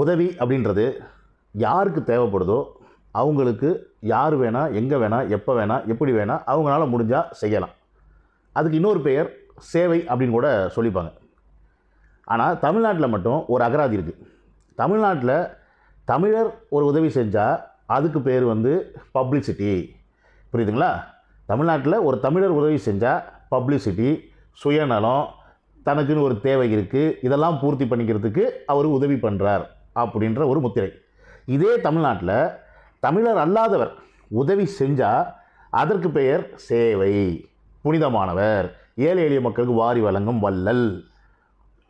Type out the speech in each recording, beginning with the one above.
உதவி அப்படின்றது யாருக்கு தேவைப்படுதோ அவங்களுக்கு யார் வேணால் எங்கே வேணால் எப்போ வேணால் எப்படி வேணால் அவங்களால முடிஞ்சால் செய்யலாம். அதுக்கு இன்னொரு பெயர் சேவை அப்படின்னு கூட சொல்லிப்பாங்க. ஆனால் தமிழ்நாட்டில் மட்டும் ஒரு அகராதி இருக்குது தமிழ்நாட்டில் தமிழர் ஒரு உதவி செஞ்சால் அதுக்கு பேர் வந்து பப்ளிசிட்டி. புரியுதுங்களா? தமிழ்நாட்டில் ஒரு தமிழர் உதவி செஞ்சால் பப்ளிசிட்டி சுயநலம் தனக்குன்னு ஒரு தேவை இருக்குது இதெல்லாம் பூர்த்தி பண்ணிக்கிறதுக்கு அவர் உதவி பண்ணுறார் அப்படின்ற ஒரு முத்திரை. இதே தமிழ்நாட்டில் தமிழர் அல்லாதவர் உதவி செஞ்சால் அதற்கு பெயர் சேவை. புனிதமானவர். ஏழை எளிய மக்களுக்கு வாரி வழங்கும் வள்ளல்.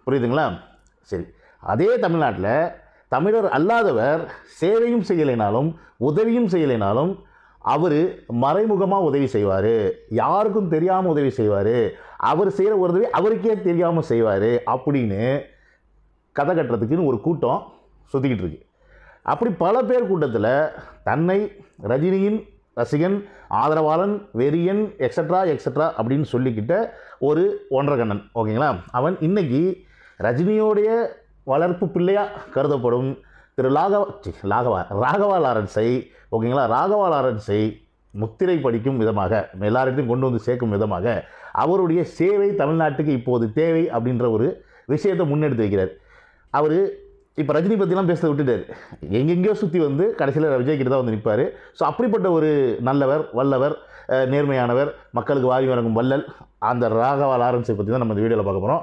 புரியுதுங்களா? சரி. அதே தமிழ்நாட்டில் தமிழர் அல்லாதவர் சேவையும் செய்யலைனாலும் உதவியும் செய்யலைனாலும் அவர் மறைமுகமாக உதவி செய்வார். யாருக்கும் தெரியாமல் உதவி செய்வார். அவர் செய்கிற உதவி அவருக்கே தெரியாமல் செய்வார் அப்படின்னு கதை கட்டுறதுக்குன்னு ஒரு கூட்டம் சுற்றிக்கிட்டு இருக்கு அப்படி பல பேர் கூட்டத்தில் தன்னை ரஜினியின் ரசிகன் ஆதரவாளன் வெறியன் எக்ஸட்ரா எக்ஸட்ரா அப்படின்னு சொல்லிக்கிட்ட ஒரு ஒன்றரை கண்ணன் ஓகேங்களா? அவன் இன்னைக்கு ரஜினியோடைய வளர்ப்பு பிள்ளையாக கருதப்படும் திரு லாகவா சி, லாகவா ராகவா லாரன்ஸை ஓகேங்களா? ராகவா லாரன்ஸை முத்திரை படிக்கும் விதமாக எல்லார்கிட்டையும் கொண்டு வந்து சேர்க்கும் விதமாக அவருடைய சேவை தமிழ்நாட்டுக்கு இப்போது தேவை அப்படின்ற ஒரு விஷயத்தை முன்னெடுத்து வைக்கிறார். அவர் இப்போ ரஜினி பற்றிலாம் பேச விட்டுட்டார். எங்கெங்கேயோ சுற்றி வந்து கடைசியில் விஜய் கிட்ட தான் வந்து நிற்பார் ஸோ அப்படிப்பட்ட ஒரு நல்லவர் வல்லவர் நேர்மையானவர் மக்களுக்கு வாரி வழங்கும் வள்ளல் அந்த ராகவா லாரன்ஸை பற்றி தான் நம்ம இந்த வீடியோவில் பார்க்க போகிறோம்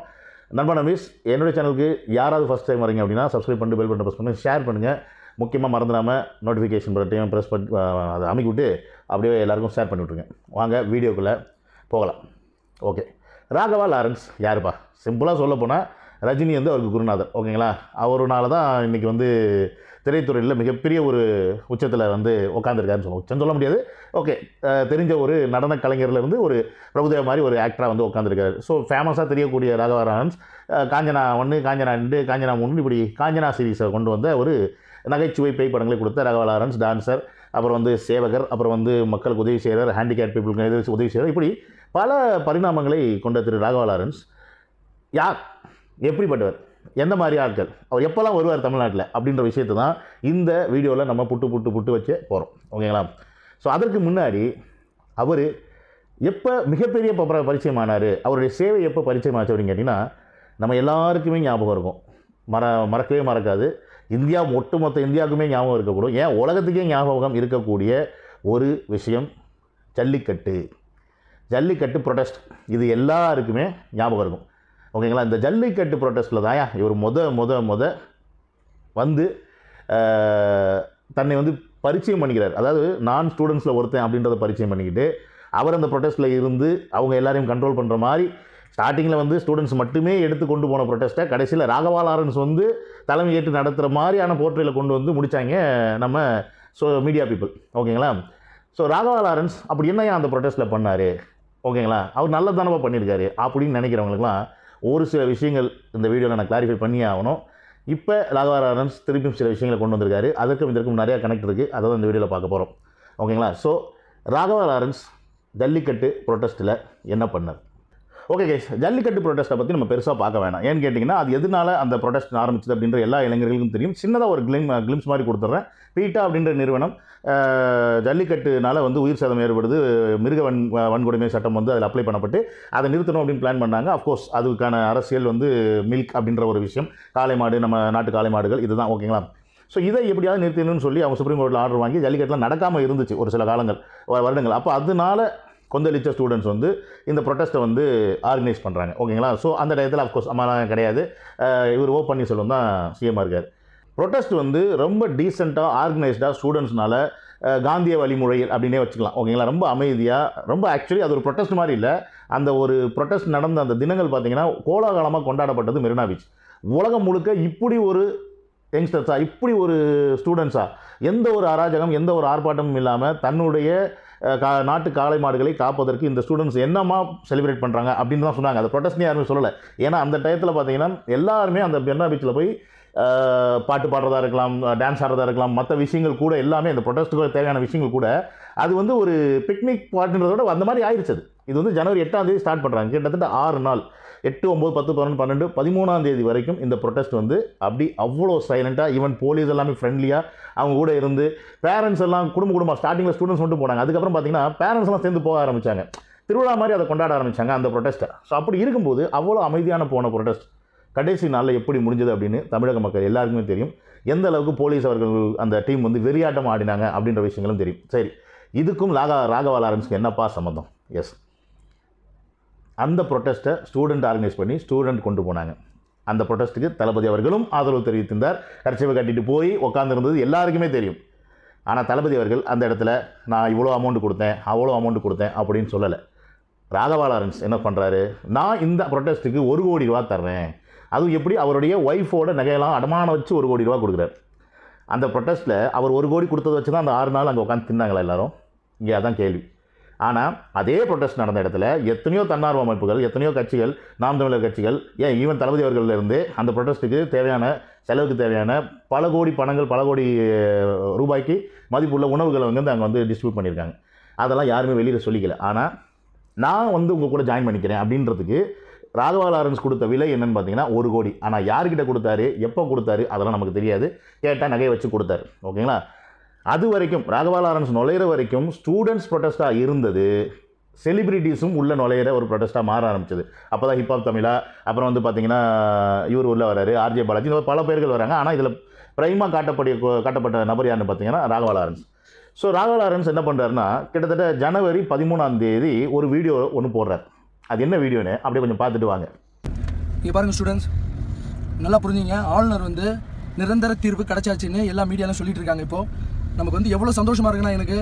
நண்பா நம்பீஸ் என்னுடைய சேனலுக்கு யாராவது ஃபஸ்ட் டைம் வரீங்க அப்படின்னா சப்ஸ்கிரைப் பண்ணிட்டு பெல் பட்டன் ப்ரெஸ் பண்ணி ஷேர் பண்ணுங்கள் முக்கியமாக மறந்துடாமல் நோட்டிஃபிகேஷன் பட்டையும் ப்ரெஸ் பண்ணி அதை அமைக்கி விட்டு அப்படியே எல்லாருக்கும் ஷேர் பண்ணி விட்ருங்க வாங்க வீடியோக்குள்ளே போகலாம். ஓகே ராகவா லாரன்ஸ் யாருப்பா? சிம்பிளாக சொல்ல போனால் ரஜினி வந்து அவருக்கு குருநாதர் ஓகேங்களா? அவருனால தான் இன்றைக்கி வந்து திரைத்துறையில் மிகப்பெரிய ஒரு உச்சத்தில் வந்து உட்காந்துருக்காருன்னு சொல்லுவோம். உச்சம் சொல்ல முடியாது. ஓகே தெரிஞ்ச ஒரு நடன கலைஞர்லேருந்து ஒரு பிரபுதேவா மாதிரி ஒரு ஆக்டராக வந்து உட்காந்துருக்காரு ஸோ ஃபேமஸாக தெரியக்கூடிய ராகவரான்ஸ் லாரன்ஸ் காஞ்சனா ஒன்று காஞ்சனா ரெண்டு காஞ்சனா மூணு இப்படி காஞ்சனா சீரீஸை கொண்டு வந்த ஒரு நகைச்சுவை பேய் படங்களை கொடுத்த ராகவலாரன்ஸ் டான்சர் அப்புறம் வந்து சேவகர் அப்புறம் வந்து மக்களுக்கு உதவி செய்கிறார் ஹேண்டிகேப் பீப்புளுக்கு எதிர்த்து உதவி செய்கிறார் இப்படி பல பரிணாமங்களை கொண்ட திரு ராகவலாரன்ஸ் யார்? எப்படிப்பட்டவர்? எந்த மாதிரி ஆட்கள்? அவர் எப்போல்லாம் வருவார் தமிழ்நாட்டில் அப்படின்ற விஷயத்தை தான் இந்த வீடியோவில் நம்ம புட்டு புட்டு புட்டு வச்சு போகிறோம் ஓகேங்களா? ஸோ அதற்கு முன்னாடி அவர் எப்போ மிகப்பெரிய பரிச்சயமானார்? அவருடைய சேவை எப்போ பரிச்சயமாச்சு அப்படின்னு கேட்டிங்கன்னா நம்ம எல்லாருக்குமே ஞாபகம் இருக்கும். மற மறக்கவே மறக்காது. இந்தியா ஒட்டுமொத்த இந்தியாவுக்குமே ஞாபகம் இருக்கக்கூடும். ஏன்? உலகத்துக்கே ஞாபகம் இருக்கக்கூடிய ஒரு விஷயம் ஜல்லிக்கட்டு. ஜல்லிக்கட்டு ப்ரொடெஸ்ட் இது எல்லாருக்குமே ஞாபகம் இருக்கும். ஓகேங்களா? இந்த ஜல்லிக்கட்டு ப்ரொட்டஸ்ட்டில் தான் இவர் முத முத முத வந்து தன்னை வந்து பரிச்சயம் பண்ணிக்கிறார். அதாவது நான் ஸ்டூடெண்ட்ஸில் ஒருத்தன் அப்படின்றத பரிச்சயம் பண்ணிக்கிட்டு அவர் அந்த ப்ரொட்டஸ்ட்டில் இருந்து அவங்க எல்லாரையும் கண்ட்ரோல் பண்ணுற மாதிரி ஸ்டார்டிங்கில் வந்து ஸ்டூடெண்ட்ஸ் மட்டுமே எடுத்து கொண்டு போன ப்ரொட்டஸ்ட்டை கடைசியில் ராகவா லாரன்ஸ் வந்து தலைமை ஏற்று நடத்துகிற மாதிரியான போர்ட்ரையில் கொண்டு வந்து முடித்தாங்க நம்ம ஸோ மீடியா பீப்புள் ஓகேங்களா? ஸோ ராகவா லாரன்ஸ் அப்படி என்னையா அந்த ப்ரொட்டஸ்ட்டில் பண்ணார்? ஓகேங்களா? அவர் நல்லதானவா பண்ணியிருக்காரு அப்படின்னு நினைக்கிறவங்களுக்குலாம் ஒரு சில விஷயங்கள் இந்த வீடியோவில் நான் கிளாரிஃபை பண்ணியே ஆகணும். இப்போ ராகவா லாரன்ஸ் திருப்பியும் சில விஷயங்களை கொண்டு வந்திருக்காரு. அதற்கும் இதற்கும் நிறையா கனெக்ட் இருக்குது அதை தான் இந்த வீடியோவில் பார்க்க போகிறோம் ஓகேங்களா ஸோ ராகவா லாரன்ஸ் ஜல்லிக்கட்டு ப்ரொட்டஸ்ட்டில் என்ன பண்ணார்? ஓகே கேஸ் ஜல்லிக்கட்டு ப்ரொடெஸ்ட்டை பற்றி நம்ம பெருசாக பார்க்க வேணாம். ஏன்னு கேட்டிங்கன்னா அது எதனால அந்த ப்ரொடெஸ்ட் ஆரம்பிச்சது அப்படின்ற எல்லா இளைஞர்களுக்கும் தெரியும். சின்னதாக ஒரு கிளிம் கிளிம்ஸ் மாதிரி கொடுத்துட்றேன் பீட்டா அப்படின்ற நிறுவனம் ஜல்லிக்கட்டுனால வந்து உயிர் சேதம் ஏற்படுது. மிருக வன் வன்கொடுமை சட்டம் வந்து அதில் அப்ளை பண்ணப்பட்டு அதை நிறுத்தணும் அப்படின்னு பிளான் பண்ணாங்க. அஃப்கோர்ஸ் அதுக்கான அரசியல் வந்து மில்க் அப்படின்ற ஒரு விஷயம். காளை மாடு நம்ம நாட்டு காளை மாடுகள் இதுதான். ஓகேங்களா ஸோ இதை எப்படியாவது நிறுத்தணும்னு சொல்லி அவங்க சுப்ரீம் கோர்ட்டில் ஆர்டர் வாங்கி ஜல்லிக்கட்டுலாம் நடக்காமல் இருந்துச்சு ஒரு சில காலங்கள் வருடங்கள். அப்போ அதனால கொந்தளித்த ஸ்டூடெண்ட்ஸ் வந்து இந்த ப்ரொட்டஸ்ட்டை வந்து ஆர்கனைஸ் பண்ணுறாங்க ஓகேங்களா ஸோ அந்த டயத்தில் அஃப்கோர்ஸ் அம்மாலாம் கிடையாது. இவர் ஓ பன்னீர்செல்வம் தான் சிஎம்மாக இருக்கார். ப்ரொட்டஸ்ட் வந்து ரொம்ப டீசெண்டாக ஆர்கனைஸ்டாக ஸ்டூடெண்ட்ஸ்னால காந்திய வழிமுறை அப்படின்னே வச்சுக்கலாம். ஓகேங்களா ரொம்ப அமைதியாக ரொம்ப ஆக்சுவலி அது ஒரு ப்ரொட்டஸ்ட் மாதிரி இல்லை. அந்த ஒரு ப்ரொட்டஸ்ட் நடந்த அந்த தினங்கள் பார்த்தீங்கன்னா கோலாகலமாக கொண்டாடப்பட்டது மெரினா பீச் உலகம் முழுக்க இப்படி ஒரு யங்ஸ்டர்ஸாக இப்படி ஒரு ஸ்டூடெண்ட்ஸாக எந்த ஒரு அராஜகம் எந்த ஒரு ஆர்ப்பாட்டமும் இல்லாமல் தன்னுடைய நாட்டு காளை மாடுகளை காப்பதற்கு இந்த ஸ்டூடெண்ட்ஸ் என்னமா செலிப்ரேட் பண்ணுறாங்க அப்படின்னு தான் சொன்னாங்க. அந்த ப்ரொட்டஸ்ட்னு யாருமே சொல்லலை. ஏன்னா அந்த டயத்தில் பார்த்தீங்கன்னா எல்லாருமே அந்த பென்னா பீச்சில் போய் பாட்டு பாடுறதா இருக்கலாம் டான்ஸ் ஆடுறதா இருக்கலாம் மற்ற விஷயங்கள் கூட எல்லாமே அந்த ப்ரொடெஸ்ட்டுக்கு தேவையான விஷயங்கள் கூட அது வந்து ஒரு பிக்னிக் பாட்டுன்றதோட அந்த மாதிரி ஆயிடுச்சு அது. இது வந்து ஜனவரி எட்டாம் தேதி ஸ்டார்ட் பண்ணுறாங்க கிட்டத்தட்ட ஆறு நாள். எட்டு ஒம்பது பத்து பதினொன்று பன்னெண்டு பதிமூணாம் தேதி வரைக்கும் இந்த ப்ரொட்டஸ்ட் வந்து அப்படி அவ்வளோ சைலண்ட்டாக ஈவன் போலீஸ் எல்லாமே ஃப்ரெண்ட்லியாக அவங்க கூட இருந்து பேரண்ட்ஸ் எல்லாம் குடும்ப குடும்பம் ஸ்டார்டிங்கில் ஸ்டூடெண்ட்ஸ் மட்டும் போனாங்க. அதுக்கப்புறம் பார்த்தீங்கன்னா பேரண்ட்ஸ் எல்லாம் சேர்ந்து போக ஆரம்பிச்சாங்க. திருவிழா மாதிரி அதை கொண்டாட ஆரம்பிச்சாங்க அந்த ப்ரொட்டஸ்ட்டை ஸோ அப்படி இருக்கும்போது அவ்வளோ அமைதியான போன ப்ரொட்டஸ்ட் கடைசி நாளில் எப்படி முடிஞ்சது அப்படின்னு தமிழக மக்கள் எல்லாருக்குமே தெரியும். எந்த அளவுக்கு போலீஸ் அவர்கள் அந்த டீம் வந்து வெறியாட்டம் ஆடினாங்க அப்படின்ற விஷயங்களும் தெரியும். சரி இதுக்கும் ராகா ராகவா லாரன்ஸ்க்கு என்னப்பா சம்மந்தம் எஸ் அந்த ப்ரொட்டஸ்ட்டை ஸ்டூடெண்ட் ஆர்கனைஸ் பண்ணி ஸ்டூடெண்ட் கொண்டு போனாங்க. அந்த ப்ரொட்டஸ்ட்டுக்கு தளபதி அவர்களும் ஆதரவு தெரிவித்திருந்தார். கர்ச்சிவை கட்டிட்டு போய் உட்காந்துருந்தது எல்லாருக்குமே தெரியும். ஆனால் தளபதி அவர்கள் அந்த இடத்துல நான் இவ்வளோ அமௌண்ட் கொடுத்தேன் அவ்வளோ அமௌண்ட் கொடுத்தேன் அப்படின்னு சொல்லலை. ராகவா லாரன்ஸ் என்ன பண்ணுறாரு நான் இந்த ப்ரொட்டஸ்ட்டுக்கு ஒரு கோடி ரூபா தர்றேன். அதுவும் எப்படி? அவருடைய ஒய்ஃபோட நகையெல்லாம் அடமானம் வச்சு ஒரு கோடி ரூபா கொடுக்குறாரு. அந்த ப்ரொட்டஸ்ட்டில் அவர் ஒரு கோடி கொடுத்தத வச்சு தான் அந்த ஆறு நாள் அங்கே உட்காந்து தின்னாங்களா எல்லாரும்? இங்கே அதான் கேள்வி. ஆனால் அதே ப்ரொடெஸ்ட் நடந்த இடத்துல எத்தனையோ தன்னார்வ அமைப்புகள் எத்தனையோ கட்சிகள் நாம் தமிழர் கட்சிகள் ஏன் ஈவன் தளபதி அவர்களிலிருந்து அந்த ப்ரொடெஸ்ட்டுக்கு தேவையான செலவுக்கு தேவையான பல கோடி பணங்கள் பல கோடி ரூபாய்க்கு மதிப்புள்ள உணவுகளை வந்து அங்கே வந்து டிஸ்ட்ரிபியூட் பண்ணியிருக்காங்க. அதெல்லாம் யாருமே வெளியில் சொல்லிக்கல. ஆனால் நான் வந்து உங்கள் கூட ஜாயின் பண்ணிக்கிறேன் அப்படின்றதுக்கு ராகவா லாரன்ஸ் கொடுத்த விலை என்னன்னு பார்த்தீங்கன்னா ஒரு கோடி. ஆனால் யார்கிட்ட கொடுத்தாரு எப்போ கொடுத்தாரு அதெல்லாம் நமக்கு தெரியாது. கேட்டால் நகையை வச்சு கொடுத்தாரு. ஓகேங்களா? அது வரைக்கும் ராகவா லாரன்ஸ் நுழையிற வரைக்கும் ஸ்டூடெண்ட்ஸ் ப்ரொட்டஸ்ட்டாக இருந்தது. செலிபிரிட்டிஸும் உள்ள நுழையிற ஒரு ப்ரொட்டஸ்ட்டாக மாற ஆரம்பிச்சது. அப்போ தான் ஹிப்ஹாப் தமிழா அப்புறம் வந்து பார்த்தீங்கன்னா இவர் உள்ள வராரு ஆர்ஜே பாலாஜி இந்த பல பேர்கள் வராங்க. ஆனால் இதில் பிரைமாக காட்டப்படிய காட்டப்பட்ட நபர் யாருன்னு பார்த்தீங்கன்னா ராகவா லாரன்ஸ். ஸோ ராகவா லாரன்ஸ் என்ன பண்ணுறாருன்னா கிட்டத்தட்ட ஜனவரி பதிமூணாம் தேதி ஒரு வீடியோ ஒன்று போடுறாரு. அது என்ன வீடியோன்னு அப்படியே கொஞ்சம் பார்த்துட்டு வாங்க. இங்கே பாருங்கள் ஸ்டூடெண்ட்ஸ் நல்லா புரிஞ்சுங்க. ஆளுநர் வந்து நிரந்தர தீர்வு கிடச்சாச்சுன்னு எல்லா மீடியாலும் சொல்லிட்டு இருக்காங்க இப்போ. நமக்கு வந்து எவ்வளோ சந்தோஷமா இருக்குன்னா எனக்கு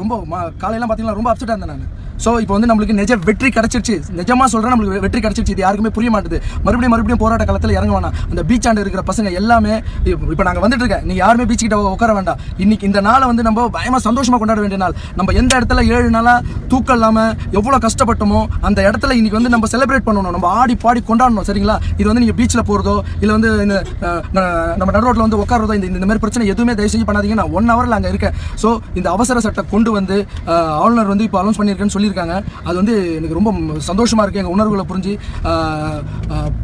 ரொம்ப காலையெல்லாம் பார்த்தீங்கன்னா ரொம்ப அப்செட்டாக இருந்தேன் நான். ஸோ இப்போ வந்து நம்மளுக்கு நிஜ வெற்றி கிடச்சிருச்சு. நிஜமா சொல்கிறேன் நம்மளுக்கு வெற்றி கிடச்சிருச்சு. இது யாருக்குமே புரிய மாட்டுது. மறுபடியும் மறுபடியும் போராட்ட காலத்தில் இறங்க வேணாம். அந்த பீச் ஆண்டு இருக்கிற பசங்க எல்லாமே இப்போ நாங்கள் வந்துட்டு இருக்கேன். நீங்கள் யாருமே பீச் கிட்ட உட்கார வேண்டாம். இன்னைக்கு இந்த நாளை வந்து நம்ம பயமாக சந்தோஷமாக கொண்டாட வேண்டிய நாள். நம்ம எந்த இடத்துல ஏழு நாளாக தூக்கம் இல்லாமல் எவ்வளோ கஷ்டப்பட்டோமோ அந்த இடத்துல இன்னைக்கு வந்து நம்ம செலிப்ரேட் பண்ணணும். நம்ம ஆடி பாடி கொண்டாடணும் சரிங்களா? இது வந்து நீங்கள் பீச்சில் போகிறதோ இல்லை வந்து இந்த நம்ம நடு ரோட்டில் வந்து உட்காரதோ இந்த இந்த மாதிரி பிரச்சனை எதுவுமே தயவு செஞ்சு பண்ணாதீங்க. நான் ஒன் ஹவரில் அங்கே இருக்கேன் ஸோ இந்த அவசர சட்டம் கொண்டு வந்து ஆளுநர் வந்து இப்போ அனௌன்ஸ் பண்ணியிருக்கேன்னு சொல்லியிருக்காங்க. அது வந்து எனக்கு ரொம்ப சந்தோஷமாக இருக்குது எங்கள் உணர்வுகளை புரிஞ்சு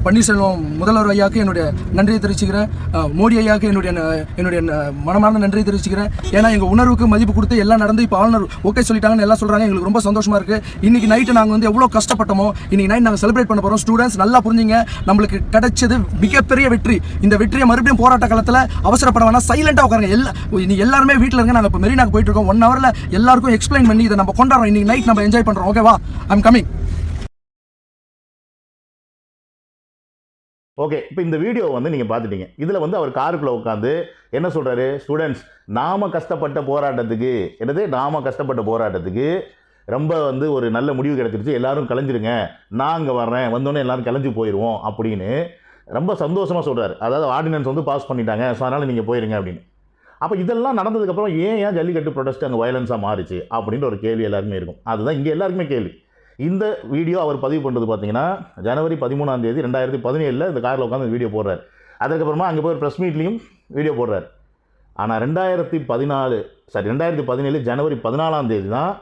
பன்னீர்செல்வம் முதல்வர் ஐயாவுக்கு என்னுடைய நன்றியை தெரிவிச்சுக்கிறேன். மோடி ஐயாவுக்கு என்னுடைய என்னுடைய மனமான நன்றியை தெரிவிச்சுக்கிறேன். ஏன்னா எங்கள் உணர்வுக்கு மதிப்பு கொடுத்து எல்லாம் நடந்து இப்போ ஆளுநர் ஓகே சொல்லிட்டாங்கன்னு எல்லாம் சொல்கிறாங்க எங்களுக்கு ரொம்ப சந்தோஷமாக இருக்குது இன்னைக்கு நைட்டு நாங்கள் வந்து எவ்வளோ கஷ்டப்பட்டோமோ இன்னைக்கு நைட் நாங்கள் செலிப்ரேட் பண்ண போகிறோம் ஸ்டூடெண்ட்ஸ் நல்லா புரிஞ்சுங்க. நம்மளுக்கு கிடைச்சது மிகப்பெரிய வெற்றி. இந்த வெற்றியை மறுபடியும் போராட்ட காலத்தில் அவசரப்பட வேணாம். சைலண்டாக உட்காருங்க. எல்லா நீ எல்லாருமே வீட்டில் இருங்க. நாங்கள் இப்போ மெரினாக்கு போயிட்டு இருக்கோம் ஒன் ஹவரில் எல்லாருக்கும் எக்ஸ்பிளைன் பண்ணி இதை நம்ம கொண்டாடுறோம். இன்னைக்கு நைட் நம்ம என்ஜாய் பண்ணுறோம் ஓகேவா ஐம் கமிங் ஓகே இப்போ இந்த வீடியோ வந்து நீங்கள் பார்த்துட்டீங்க. இதில் வந்து அவர் காருக்குள்ளே உட்காந்து என்ன சொல்கிறாரு ஸ்டூடெண்ட்ஸ் நாம கஷ்டப்பட்ட போராட்டத்துக்கு என்னது? நாம கஷ்டப்பட்ட போராட்டத்துக்கு ரொம்ப வந்து ஒரு நல்ல முடிவு கிடைச்சிருச்சு. எல்லோரும் கலைஞ்சிருங்க. நான் அங்கே வர்றேன். வந்தோடனே எல்லோரும் கிளஞ்சி போயிடுவோம் அப்படின்னு ரொம்ப சந்தோஷமாக சொல்கிறார் அதாவது ஆர்டினன்ஸ் வந்து பாஸ் பண்ணிட்டாங்க. ஸோ அதனால் நீங்கள் போயிருங்க அப்படின்னு. அப்போ இதெல்லாம் நடந்ததுக்கப்புறம் ஏன் ஏன் ஜல்லிக்கட்டு ப்ரொடெஸ்ட் அங்கே வயலன்ஸாக மாறிச்சு அப்படின்ற ஒரு கேள்வி எல்லாருக்குமே இருக்கும். அதுதான் இங்கே எல்லாருக்குமே கேள்வி. இந்த வீடியோ அவர் பதிவு பண்ணுறது பார்த்தீங்கன்னா ஜனவரி பதிமூணாம் தேதி ரெண்டாயிரத்தி பதினேழில் இந்த காரில் உட்காந்து வீடியோ போடுறாரு. அதுக்கப்புறமா அங்கே போய் ப்ரெஸ் மீட்லேயும் வீடியோ போடுறாரு. ஆனால் ரெண்டாயிரத்தி பதினாலு சாரி ரெண்டாயிரத்தி பதினேழு ஜனவரி பதினாலாம் தேதி தான்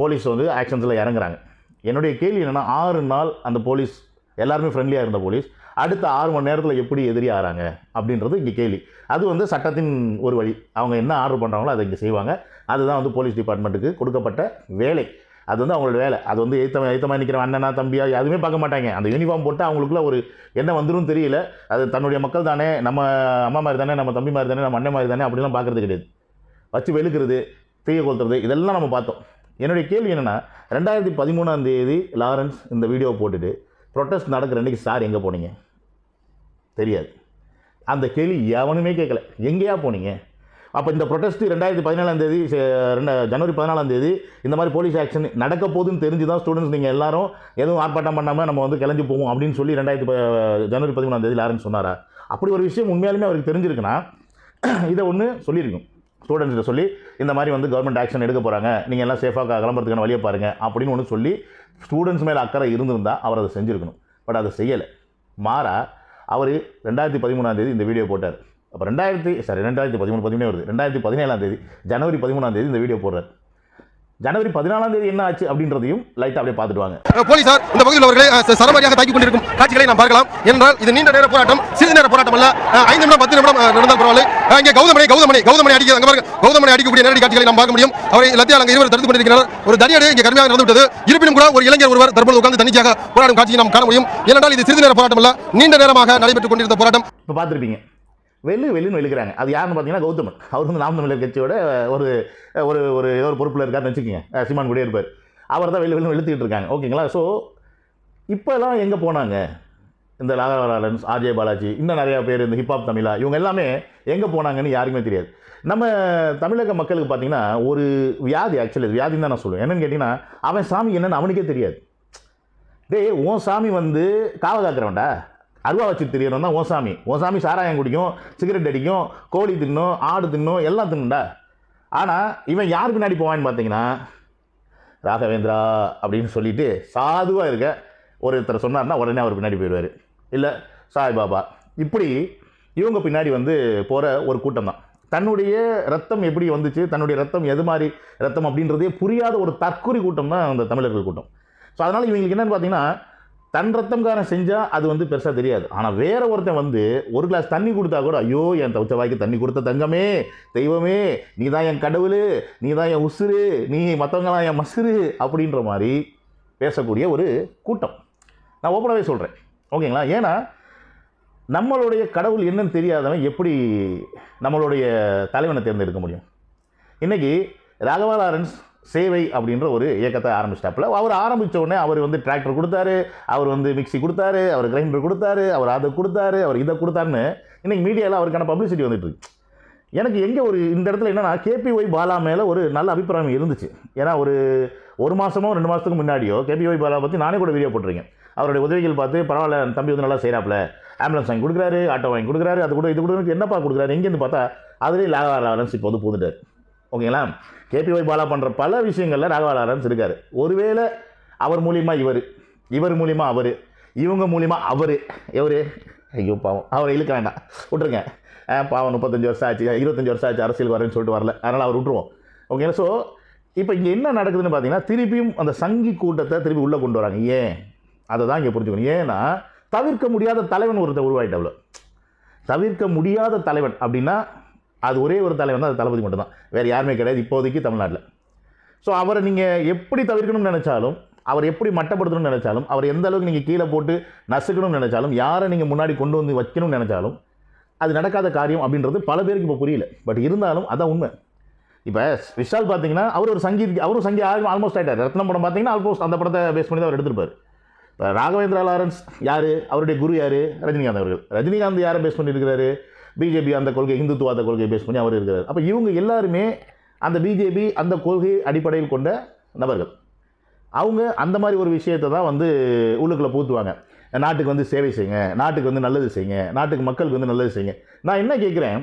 போலீஸ் வந்து ஆக்ஷன்ஸில் இறங்குறாங்க. என்னுடைய கேள்வி என்னென்னா ஆறு நாள் அந்த போலீஸ் எல்லாருமே ஃப்ரெண்ட்லியாக இருந்த போலீஸ் அடுத்த ஆறு மணி நேரத்தில் எப்படி எதிரி ஆகிறாங்க அப்படின்றது இங்கே கேள்வி. அது வந்து சட்டத்தின் ஒரு வழி. அவங்க என்ன ஆர்டர் பண்ணுறாங்களோ அதை இங்கே செய்வாங்க. அதுதான் வந்து போலீஸ் டிபார்ட்மெண்ட்டுக்கு கொடுக்கப்பட்ட வேலை. அது வந்து அவங்களோட வேலை. அது வந்து எய்த்தமா எய்த்தமாக நிற்கிற அண்ணனா தம்பியா எதுவுமே பார்க்க மாட்டாங்க. அந்த யூனிஃபார்ம் போட்டு அவங்களுக்குள்ள ஒரு என்ன வந்துரும் தெரியல. அது தன்னுடைய மக்கள் தானே நம்ம அம்மா மாதிரி தானே நம்ம தம்பி மாதிரி தானே நம்ம அண்ணன் மாதிரி தானே அப்படிலாம் பார்க்குறது கிடையாது. வச்சு வெளுக்கிறது தீய கொளுத்துறது இதெல்லாம் நம்ம பார்த்தோம். என்னுடைய கேள்வி என்னென்னா ரெண்டாயிரத்தி பதிமூணாம் தேதி லாரன்ஸ் இந்த வீடியோவை போட்டுட்டு ப்ரொட்டஸ்ட் நடக்கிற அன்றைக்கி சார் எங்கே போனீங்க? தெரியாது. அந்த கேள்வி எவனுமே கேட்கல. எங்கேயா போனீங்க? அப்போ இந்த ப்ரொட்டஸ்ட்டு ரெண்டாயிரத்தி பதினேழாம் தேதி ரெண்டு ரெண்ட ஜனவரி பதினாலாம் தேதி இந்த மாதிரி போலீஸ் ஆக்ஷன் நடக்க போகுதுன்னு தெரிஞ்சு தான் ஸ்டூடெண்ட்ஸ் நீங்கள் எல்லாரும் எதுவும் ஆர்ப்பாட்டம் பண்ணாமல் நம்ம வந்து கிளம்பி போவோம் அப்படின்னு சொல்லி ரெண்டாயிரத்தி ஜனவரி பதிமூணாம் தேதி யாருன்னு சொன்னாரா? அப்படி ஒரு விஷயம் உண்மையாலுமே அவருக்கு தெரிஞ்சிருக்குன்னா இதை ஒன்று சொல்லியிருக்கும் ஸ்டூடெண்ட்ஸ்கிட்ட சொல்லி இந்த மாதிரி வந்து கவர்மெண்ட் ஆக்ஷன் எடுக்க போகிறாங்க நீங்கள் எல்லாம் சேஃபாக கிளம்புறதுக்கான வழியை பாருங்கள் அப்படின்னு ஒன்று சொல்லி ஸ்டூடெண்ட்ஸ் மேலே அக்கறை இருந்திருந்தால் அவர் அதை செஞ்சுருக்கணும். பட் அதை செய்யலை. மாறா அவர் ரெண்டாயிரத்தி பதிமூணாம் தேதி இந்த வீடியோ போட்டார். அப்போ ரெண்டாயிரத்தி சாரி ரெண்டாயிரத்தி பதிமூணு பதிமூணே வருது. ரெண்டாயிரத்தி பதினேழாம் தேதி ஜனவரி பதிமூணாம் தேதி இந்த வீடியோ போடுறார். ஜனவரி பதினாலாம் தேதி என்ன ஆச்சு அப்படின்றதையும் லைட்டாக அப்படியே பார்த்துட்டு வாங்க. போலீசார் இந்த பகுதியில் அவர்களை சரமாரியாக தாக்கிக் கொண்டிருக்கும் காட்சிகளை நாம் பார்க்கலாம். என்றால் இது நீண்ட நேர போராட்டம் சிறிது நேர போராட்டம் அல்ல. ஐந்து நிமிடம் பத்து நிமிடம் நடந்தால் பரவாயில்லை. இங்கே கௌதமனை கௌதமனை கௌதமனை அடிக்க அங்க பாருங்க கௌதமனை அடிக்கக்கூடிய நேரடி காட்சிகளை நாம் பார்க்க முடியும். அவரை லத்தியால் அங்கே இருவர் தடுத்து கொண்டிருக்கிறார். ஒரு தடியடி இங்கே கடுமையாக நடந்து விட்டது இருப்பினும் கூட ஒரு இளைஞர் ஒருவர் தற்போது உட்கார்ந்து தன்னிச்சையாக போராடும் காட்சியை நாம் காண முடியும். ஏனென்றால் இது சிறிது நேர போராட்டம் அல்ல. நீண்ட நேரமாக நடைபெற்றுக் கொண்டிருந்த போராட்டம். இப்போ பார்த்துருப்பீங்க. வெளு வெள்ளுன்னு வெளுக்கிறாங்க. அது யாருன்னு பார்த்தீங்கன்னா கௌதமன். அவர் வந்து நாம் தமிழர் கட்சியோட ஒரு ஒரு ஒரு ஏதோ ஒரு பொறுப்பில் இருக்காருன்னு வச்சுக்கோங்க. சிமான் சீமான் கூடயே இருப்பார். அவர் தான் வெள்ளு வெள்ளுன்னு வெளுத்துக்கிட்டு இருக்காங்க. ஓகேங்களா? ஸோ இப்போலாம் எங்கே போனாங்க? இந்த லாகவராலன்ஸ் ஆர்ஜே பாலாஜி இன்னும் நிறையா பேர் இந்த ஹிப்ஹாப் தமிழா இவங்க எல்லாமே எங்கே போனாங்கன்னு யாருக்குமே தெரியாது. நம்ம தமிழக மக்களுக்கு பார்த்தீங்கன்னா ஒரு வியாதி ஆக்சுவலி வியாதின்னு தான் நான் சொல்லுவேன். என்னென்னு கேட்டிங்கன்னா அவன் சாமி என்னன்னு அவனுக்கே தெரியாது. டேய் உன் சாமி வந்து காவல் காக்கிறவன்டா. அருவா வச்சு தெரியணும் தான் ஓசாமி சாமி சாராயம் குடிக்கும் சிகரெட் அடிக்கும் கோழி தின்னும் ஆடு தின்னும் எல்லாம் தின்னுடா ஆனால் இவன் யார் பின்னாடி போவான்னு பார்த்தீங்கன்னா ராகவேந்திரா அப்படின்னு சொல்லிட்டு சாதுவாக இருக்க ஒருத்தர் சொன்னார்னா உடனே அவர் பின்னாடி போயிடுவார். இல்லை சாய்பாபா. இப்படி இவங்க பின்னாடி வந்து போகிற ஒரு கூட்டம் தான் தன்னுடைய ரத்தம் எப்படி வந்துச்சு தன்னுடைய ரத்தம் எது மாதிரி ரத்தம் அப்படின்றதே புரியாத ஒரு தற்கொலை கூட்டம் தான் அந்த தமிழர்கள் கூட்டம். ஸோ அதனால் இவங்களுக்கு என்னென்னு பார்த்தீங்கன்னா தன் ரத்தம்காரன் செஞ்சால் அது வந்து பெருசாக தெரியாது. ஆனால் வேற ஒருத்தன் வந்து ஒரு கிளாஸ் தண்ணி கொடுத்தா கூட ஐயோ என் தவிச்ச வாய்க்கு தண்ணி கொடுத்த தங்கமே தெய்வமே நீ தான் என் கடவுள் நீ தான் என் உசுரு நீ மற்றவங்களாம் என் மசுறு அப்படின்ற மாதிரி பேசக்கூடிய ஒரு கூட்டம். நான் ஓப்பனாகவே சொல்கிறேன் ஓகேங்களா ஏன்னா நம்மளுடைய கடவுள் என்னன்னு தெரியாதவன் எப்படி நம்மளுடைய தலைவனை தேர்ந்தெடுக்க முடியும்? இன்றைக்கி ராகவா லாரன்ஸ் சேவை அப்படின்ற ஒரு இயக்கத்தை ஆரம்பிச்சிட்டாப்புல. அவர் ஆரம்பித்த உடனே அவர் வந்து டிராக்டர் கொடுத்தாரு அவர் வந்து மிக்ஸி கொடுத்தாரு அவர் கிரைண்டர் கொடுத்தாரு அவர் அதை கொடுத்தாரு அவர் இதை கொடுத்தாருன்னு இன்றைக்கி மீடியாவில் அவருக்கான பப்ளிசிட்டி வந்துட்டு இருக்கு. எனக்கு எங்கே ஒரு இந்த இடத்துல என்னென்னா கேபிஒய் பாலா மேலே ஒரு நல்ல அபிப்பிராயம் இருந்துச்சு. ஏன்னா ஒரு ஒரு மாதமோ ரெண்டு மாதத்துக்கு முன்னாடியோ கேபிஒய் பாலா பற்றி நானே கூட வீடியோ போட்டிருக்கேன். அவருடைய உதவிகள் பார்த்து பரவாயில்ல தம்பி வந்து நல்லா செய்கிறாப்புல ஆம்புலன்ஸ் வாங்கி கொடுக்குறாரு ஆட்டோ வாங்கி கொடுக்குறாரு அது கூட இது கூட என்னப்பா கொடுக்குறாரு எங்கேருந்து பார்த்தா அதுலேயே லாகவா லாரன்ஸ் இப்போ வந்து பூந்துட்டார் ஓகேங்களா? கேபிஒய் பாலா பண்ணுற பல விஷயங்களில் ராகவாலாரன்ஸ் இருக்கார். ஒருவேளை அவர் மூலியமாக இவர் இவர் மூலியமாக அவர் இவங்க மூலியமாக அவர் எவர் ஐயோ பாவம் அவரை இழுக்க வேண்டாம். விட்ருங்க பாவம் முப்பத்தஞ்சு வருஷம் ஆச்சு இருபத்தஞ்சி வருஷம் ஆச்சு அரசியல் வரேன்னு சொல்லிட்டு வரல. அதனால் அவர் விட்ருவோம் ஓகேங்களா? ஸோ இப்போ இங்கே என்ன நடக்குதுன்னு பார்த்தீங்கன்னா திருப்பியும் அந்த சங்கி கூட்டத்தை திருப்பி உள்ளே கொண்டு வராங்க. ஏன்? அதை தான் இங்கே புரிஞ்சுக்கணும். ஏன்னா தவிர்க்க முடியாத தலைவன் ஒருத்தர் உருவாயிட்டவ்வளோ தவிர்க்க முடியாத தலைவன் அப்படின்னா அது ஒரே ஒரு தலைவன் தான் அது தளபதி மட்டும்தான். வேறு யாருமே கிடையாது இப்போதைக்கு தமிழ்நாட்டில். ஸோ அவரை நீங்கள் எப்படி தவிர்க்கணும்னு நினச்சாலும் அவர் எப்படி மட்டப்படுத்தணும்னு நினச்சாலும் அவர் எந்த அளவுக்கு நீங்கள் கீழே போட்டு நசுக்கணும்னு நினச்சாலும் யாரை நீங்கள் முன்னாடி கொண்டு வந்து வைக்கணும்னு நினச்சாலும் அது நடக்காத காரியம் அப்படின்றது பல பேருக்கு இப்போ புரியல. பட் இருந்தாலும் அதான் உண்மை. இப்போ விஷால் பார்த்தீங்கன்னா அவர் ஒரு சங்கீத் அவரும் சங்கி ஆல்மோஸ்ட் ஆகிட்டார் ரத்னம் படம் பார்த்தீங்கன்னா ஆல்மோஸ்ட் அந்த படத்தை பேஸ் பண்ணி தான் அவர் எடுத்திருப்பார். இப்போ ராகவேந்திரா லாரன்ஸ் யார்? அவருடைய குரு யார்? ரஜினிகாந்த் அவர்கள். ரஜினிகாந்த் யாரை பேஸ் பண்ணியிருக்கிறாரு? பிஜேபி அந்த கொள்கை இந்துத்துவாத கொள்கையை பேஸ் பண்ணி அவர் இருக்கிறார். அப்போ இவங்க எல்லாருமே அந்த பிஜேபி அந்த கொள்கை அடிப்படையில் கொண்ட நபர்கள். அவங்க அந்த மாதிரி ஒரு விஷயத்தை தான் வந்து உள்ளுக்குள்ளே பூத்துவாங்க. நாட்டுக்கு வந்து சேவை செய்யுங்க நாட்டுக்கு வந்து நல்லது செய்யுங்க நாட்டுக்கு மக்களுக்கு வந்து நல்லது செய்யுங்க. நான் என்ன கேட்குறேன்?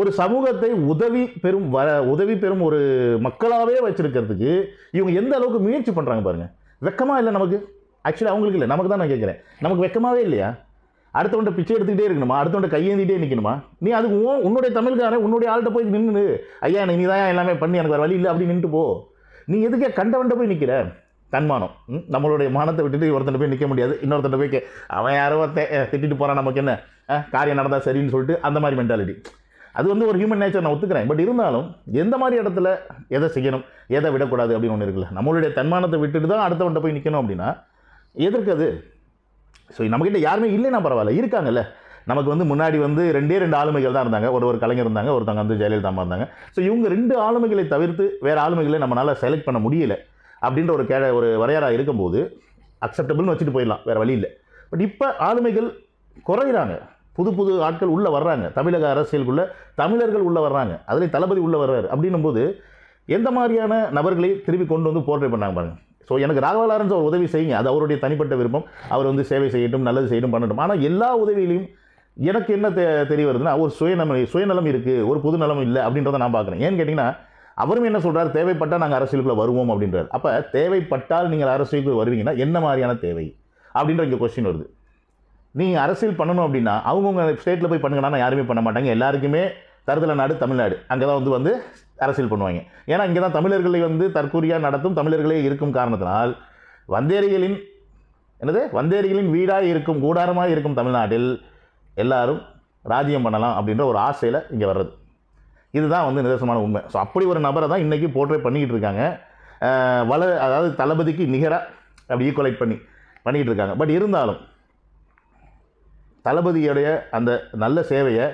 ஒரு சமூகத்தை உதவி பெறும் வர உதவி பெறும் ஒரு மக்களாகவே வச்சுருக்கிறதுக்கு இவங்க எந்த அளவுக்கு முயற்சி பண்ணுறாங்க பாருங்கள் வெக்கமாக இல்லை நமக்கு? ஆக்சுவலி அவங்களுக்கு இல்லை. நமக்கு தான் நான் கேட்குறேன். நமக்கு வெக்கமாகவே இல்லையா? அடுத்தவன்ட்ட பிச்சை எடுத்துக்கிட்டே இருக்கணுமா? அடுத்தவன்ட்ட கையேந்திட்டே நிற்கணுமா நீ அதுக்கு உன்னுடைய தமிழ்காரன் உன்னுடைய ஆள்கிட்ட போய் நின்று ஐயா எனக்கு நீ தான் எல்லாமே பண்ணி எனக்கு வேறு வழி இல்லை அப்படின்னு நின்றுட்டு போ. நீ எதுக்கே கண்டவன்ட்ட போய் நிற்கிற தன்மானம். ம்? நம்மளுடைய மானத்தை விட்டுட்டு ஒருத்தன் போய் நிற்க முடியாது. இன்னொருத்தன் போய் அவன் யாரோ திட்டிட்டு போகிறான் நமக்கு என்ன? காரியம் நடந்தால் சரின்னு சொல்லிட்டு அந்த மாதிரி மென்டாலிட்டி அது வந்து ஒரு ஹியூமன் நேச்சர் நான் ஒத்துக்கிறேன். பட் இருந்தாலும் எந்த மாதிரி இடத்துல எதை செய்யணும் எதை விடக்கூடாது அப்படின்னு ஒன்று இருக்குல்ல. நம்மளுடைய தன்மானத்தை விட்டுட்டு தான் அடுத்தவன்ட்ட போய் நிற்கணும் அப்படின்னா எதற்கு அது? ஸோ நம்மக்கிட்ட யாருமே இல்லைன்னா பரவாயில்ல. இருக்காங்கல்ல. நமக்கு வந்து முன்னாடி வந்து ரெண்டே ரெண்டு ஆளுமைகள் தான் இருந்தாங்க. ஒரு ஒரு கலைஞர் இருந்தாங்க ஒருத்தவங்க வந்து ஜெயலலிதா அம்மா இருந்தாங்க. ஸோ இவங்க ரெண்டு ஆளுமைகளை தவிர்த்து வேறு ஆளுமைகளை நம்மளால் செலக்ட் பண்ண முடியல அப்படின்ற ஒரு கே ஒரு வரையறா இருக்கும்போது அக்செப்டபிள்னு வச்சுட்டு போயிடலாம். வேறு வழி இல்லை. பட் இப்போ ஆளுமைகள் குறையிறாங்க. புது புது ஆட்கள் உள்ளே வர்றாங்க. தமிழக அரசியலுக்குள்ளே தமிழர்கள் உள்ளே வர்றாங்க. அதில் தளபதி உள்ளே வர்றாரு. அப்படின்னும் போது எந்த மாதிரியான நபர்களை திரும்பி கொண்டு வந்து போர்ட்ரேட் பண்ணாங்க பாருங்கள் ஸோ எனக்கு ராகவ லாரன்ஸ் அவர் உதவி செய்யுங்க. அது அவருடைய தனிப்பட்ட விருப்பம். அவர் வந்து சேவை செய்யட்டும் நல்லது செய்யட்டும் பண்ணட்டும். ஆனால் எல்லா உதவியிலையும் எனக்கு என்ன தெ தெரிய வருதுன்னா ஒரு சுயநலம் சுயநலம் இருக்குது ஒரு பொது நலம் இல்லை அப்படின்றத நான் பார்க்குறேன் ஏன்னு கேட்டிங்கன்னா அவரும் என்ன சொல்கிறார் தேவைப்பட்டால் நாங்கள் அரசியலுக்குள்ளே வருவோம் அப்படின்றார். அப்போ தேவைப்பட்டால் நீங்கள் அரசியலுக்கு வருவீங்கன்னா என்ன மாதிரியான தேவை? அப்படின்ற இங்கே கொஸ்டின் வருது. நீங்கள் அரசியல் பண்ணணும் அப்படின்னா அவங்கவுங்க ஸ்டேட்டில் போய் பண்ணுங்கன்னா யாருமே பண்ண மாட்டாங்க. எல்லாருக்குமே தருதல நாடு தமிழ்நாடு. அங்கே தான் வந்து வந்து அரசியல் பண்ணுவாங்க. ஏன்னா இங்கே தான் தமிழர்களை வந்து தற்கூரியாக நடத்தும் தமிழர்களே இருக்கும் காரணத்தினால் வந்தேரிகளின் என்னது? வந்தேரிகளின் வீடாக இருக்கும் கூடாரமாக இருக்கும் தமிழ்நாட்டில் எல்லாரும் ராஜ்யம் பண்ணலாம் அப்படின்ற ஒரு ஆசையில் இங்கே வர்றது. இதுதான் வந்து நிதர்சனமான உண்மை. ஸோ அப்படி ஒரு நபரை தான் இன்றைக்கி போர்ட்ரேட் பண்ணிக்கிட்டு இருக்காங்க. வள அதாவது தளபதிக்கு நிகராக அப்படி ஈக்குவலைட் பண்ணி பண்ணிக்கிட்டு இருக்காங்க. பட் இருந்தாலும் தளபதியுடைய அந்த நல்ல சேவையை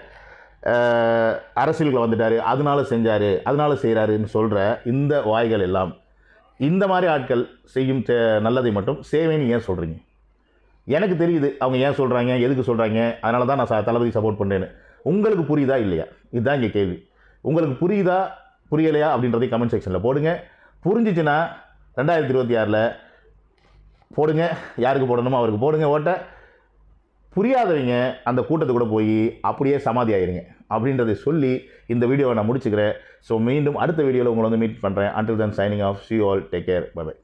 அரசியலுக்குள்ள வந்துட்டார் அதனால செஞ்சார் அதனால செய்கிறாருன்னு சொல்கிற இந்த வாய்கள் எல்லாம் இந்த மாதிரி ஆட்கள் செய்யும் சே- நல்லதை மட்டும் சேவைன்னு ஏன் சொல்கிறீங்க எனக்கு தெரியுது அவங்க ஏன் சொல்கிறாங்க எதுக்கு சொல்கிறாங்க அதனால தான் நான் ச தளபதி சப்போர்ட் பண்ணேன்னு உங்களுக்கு புரியுதா இல்லையா? இதுதான் இங்கே கேள்வி. உங்களுக்கு புரியுதா புரியலையா அப்படின்றதை கமெண்ட் செக்ஷனில் போடுங்க. புரிஞ்சிச்சுன்னா ரெண்டாயிரத்தி இருபத்தி ஆறில் போடுங்க யாருக்கு போடணுமோ அவருக்கு போடுங்க ஓட்டை. புரியாதவங்க அந்த கூட்டத்து கூட போய் அப்படியே சமாதி ஆயிருங்க அப்படின்றதை சொல்லி இந்த வீடியோவை நான் முடிச்சுக்கிறேன். ஸோ மீண்டும் அடுத்த வீடியோவில் உங்களை வந்து மீட் பண்ணுறேன் until then signing off see all take care bye